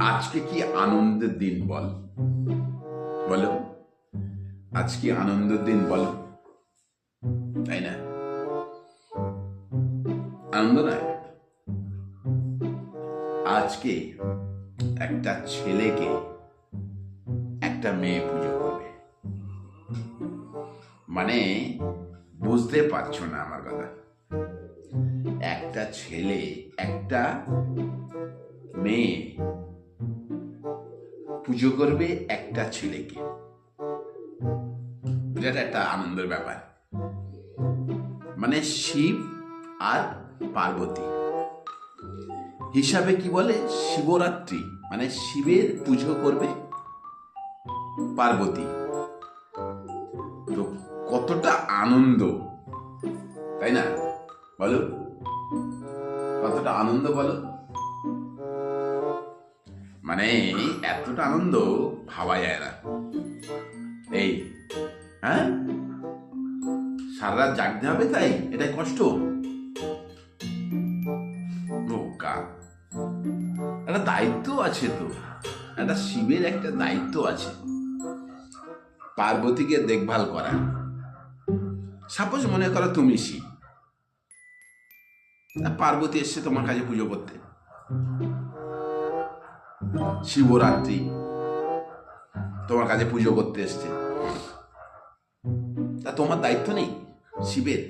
আজকে কি আনন্দের দিন বল? বলো। আজকে আনন্দের দিন বল। তাই না? আনন্দ নয়। আজকে একটা ছেলেকে একটা মেয়ে পুজো করবে। মানে বুঝতে পারছ না আমার কথা। একটা ছেলে একটা মেয়ে। পুজো করবে একটা ছেলেকে। এটা একটা আনন্দের ব্যাপার। মানে শিব আর পার্বতী। হিসাবে কি বলে? শিবরাত্রি। মানে শিবের পুজো করবে পার্বতী। তো কতটা আনন্দ। তাই না? বলো। কতটা আনন্দ বলো? মানে এতটা আনন্দ ভাবা যায় না। এই হ্যাঁ? সারা রাত জাগতে হবে তাই? এটাই কষ্ট। একটা দায়িত্ব আছে তো। একটা শিবের একটা দায়িত্ব আছে। পার্বতীকে দেখভাল করা। সাপোজ মনে করো তুমি শিব। পার্বতী এসছে তোমার কাছে পুজো করতে। শিবরাত্রি তোমার কাছে পুজো করতে এসছে। তা তোমার দায়িত্ব নেই শিবের?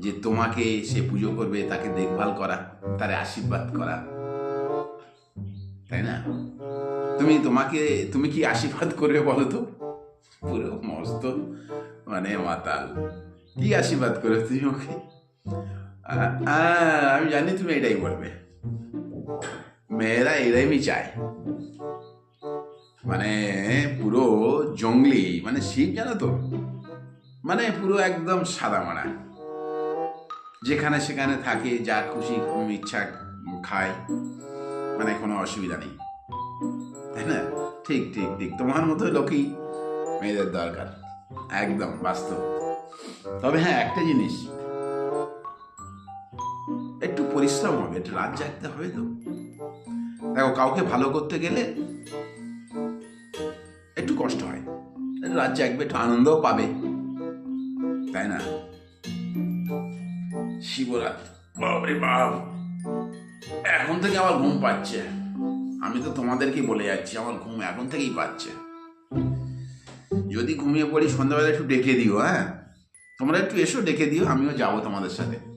যে তোমাকে সে পুজো করবে, তাকে দেখভাল করা, তার আশীর্বাদ করা। তাই না? তুমি তোমাকে, তুমি কি আশীর্বাদ করবে বলো তো? পুরো মস্ত মানে মাতাল। কি আশীর্বাদ করে তুমি ওকে? আমি জানি তুমি এটাই বলবে। মেয়েরা এরাইমি চায় মানে পুরো জঙ্গলি মানে শিব জানো তো? মানে পুরো একদম সাদা মারা। যেখানে সেখানে থাকে, যা খুশি ইচ্ছা খায় মানে কোনো অসুবিধা নেই। তাই না? ঠিক ঠিক ঠিক। তোমার মতো লোকই মেয়েদের দরকার। একদম, বাস্তব। তবে হ্যাঁ একটা জিনিস। একটু পরিশ্রম হবে, একটু রাত জাগতে হবে তো। দেখো কাউকে ভালো করতে গেলে একটু কষ্ট হয়। রাত জাগবে একটু আনন্দও পাবে। তাই না? শিবরাত্রি। বাবরে বাপ। এখন থেকে আমার ঘুম পাচ্ছে। আমি তো তোমাদেরকে বলে যাচ্ছি আমার ঘুম এখন থেকেই পাচ্ছে। যদি ঘুমিয়ে পড়ি সন্ধ্যাবেলা একটু ডেকে দিও হ্যাঁ? তোমরা একটু এসো ডেকে দিও আমিও যাব তোমাদের সাথে।